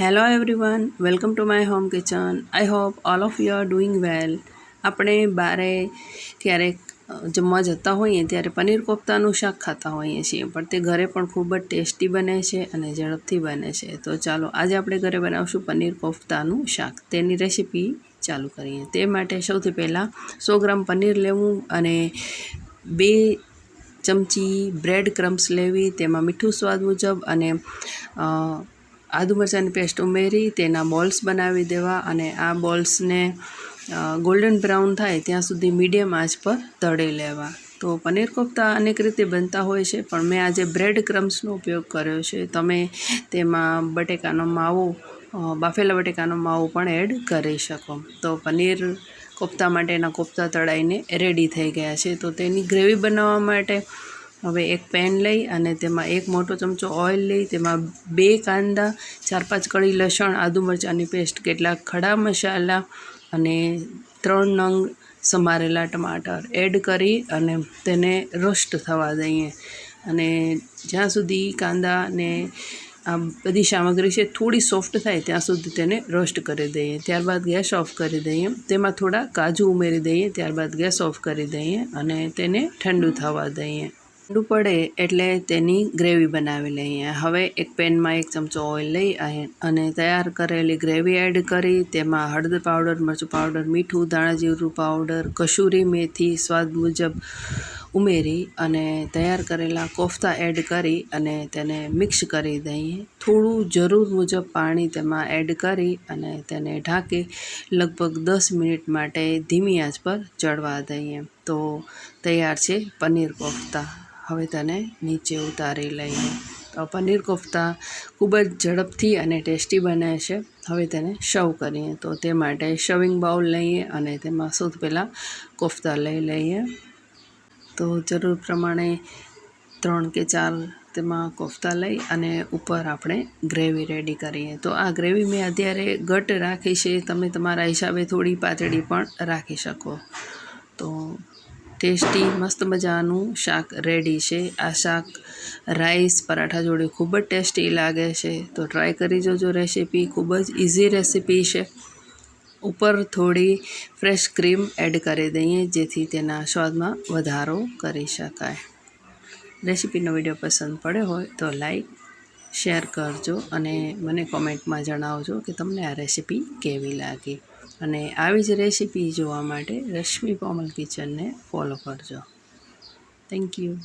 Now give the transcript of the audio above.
Hello everyone welcome to my home kitchen I hope all of you are doing well આપણે બારે ક્યારેક જમવા જતા હોઈએ ત્યારે પનીર કોફતાનું શાક ખાતા હોઈએ છીએ, પણ તે ઘરે પણ ખૂબ જ ટેસ્ટી બને છે અને ઝડપથી બને છે. તો ચાલો, આજે આપણે ઘરે બનાવશું પનીર કોફતાનું શાક. તેની રેસીપી ચાલુ કરીએ. તે માટે સૌથી પહેલાં સો ગ્રામ પનીર લેવું અને બે ચમચી બ્રેડ ક્રમ્સ લેવી, તેમાં મીઠું સ્વાદ મુજબ અને આદુ મરચાંની પેસ્ટ ઉમેરી તેના બોલ્સ બનાવી દેવા અને આ બોલ્સને ગોલ્ડન બ્રાઉન થાય ત્યાં સુધી મીડિયમ આંચ પર તળી લેવા. તો પનીર કોફતા અનેક રીતે બનતા હોય છે, પણ મેં આજે બ્રેડ ક્રમ્સનો ઉપયોગ કર્યો છે. તમે તેમાં બટેકાનો માવો બાફેલા બટેકાનો માવો પણ એડ કરી શકો. તો પનીર કોફતા માટેના કોફતા તળાઈને રેડી થઈ ગયા છે. તો તેની ગ્રેવી બનાવવા માટે હવે એક પેન લઈ અને તેમાં એક મોટો ચમચો ઓઇલ લઈ, તેમાં બે કાંદા, ચાર પાંચ કળી લસણ, આદુ મરચાંની પેસ્ટ, કેટલાક ખડા મસાલા અને ત્રણ નંગ સમારેલા ટમાટર એડ કરી અને તેને રોસ્ટ થવા દઈએ. અને જ્યાં સુધી કાંદા ને આ બધી સામગ્રી છે થોડી સોફ્ટ થાય, ત્યાં સુધી તેને રોસ્ટ કરી દઈએ. ત્યારબાદ ગેસ ઓફ કરી દઈએ. તેમાં થોડા કાજુ ઉમેરી દઈએ. ત્યારબાદ ગેસ ઓફ કરી દઈએ અને તેને ઠંડુ થવા દઈએ. ઠંડુ પડે એટલે તેની ગ્રેવી બનાવી લઈએ. હવે એક પેનમાં એક ચમચો ઓઇલ લઈ અને- તૈયાર કરેલી ગ્રેવી એડ કરી, તેમાં હળદર પાવડર, મરચું પાવડર, મીઠું, ધાણા જીરું પાવડર, કસૂરી મેથી સ્વાદ મુજબ ઉમેરી અને તૈયાર કરેલા કોફતા એડ કરી અને તેને મિક્સ કરી દઈએ. થોડું જરૂર મુજબ પાણી તેમાં એડ કરી અને તેને ઢાંકી લગભગ દસ મિનિટ માટે ધીમી આંચ પર ચડવા દઈએ. તો તૈયાર છે પનીર કોફતા. હવે તેને નીચે ઉતારી લઈએ. તો પનીર કોફતા ખૂબ જ ઝડપથી અને ટેસ્ટી બને છે. હવે તેને શવ કરીએ. તો તે માટે શવિંગ બાઉલ લઈએ અને તેમાં સૌથી પહેલાં કોફતા લઈ લઈએ. તો જરૂર પ્રમાણે ત્રણ કે ચાર તેમાં કોફતા લઈ અને ઉપર આપણે ગ્રેવી રેડી કરીએ. તો આ ગ્રેવી મેં અત્યારે ઘટ રાખી છે. તમે તમારા હિસાબે થોડી પાતળી પણ રાખી શકો. ટેસ્ટી, મસ્ત મજાનું શાક રેડી છે. આ શાક રાઈસ પરાઠા જોડે ખૂબ જ ટેસ્ટી લાગે છે. તો ટ્રાય કરી જોજો રેસીપી ખૂબ જ ઇઝી રેસીપી છે. ઉપર થોડી ફ્રેશ ક્રીમ એડ કરી દઈએ, જેથી તેના સ્વાદમાં વધારો કરી શકાય. રેસીપીનો વીડિયો પસંદ પડ્યો હોય તો લાઈક શેર કરજો અને મને કોમેન્ટમાં જણાવજો કે તમને આ રેસીપી કેવી લાગી. અને આવી જ રેસીપી જોવા માટે રશ્મિ કોમલ કિચનને ફોલો કરજો. Thank you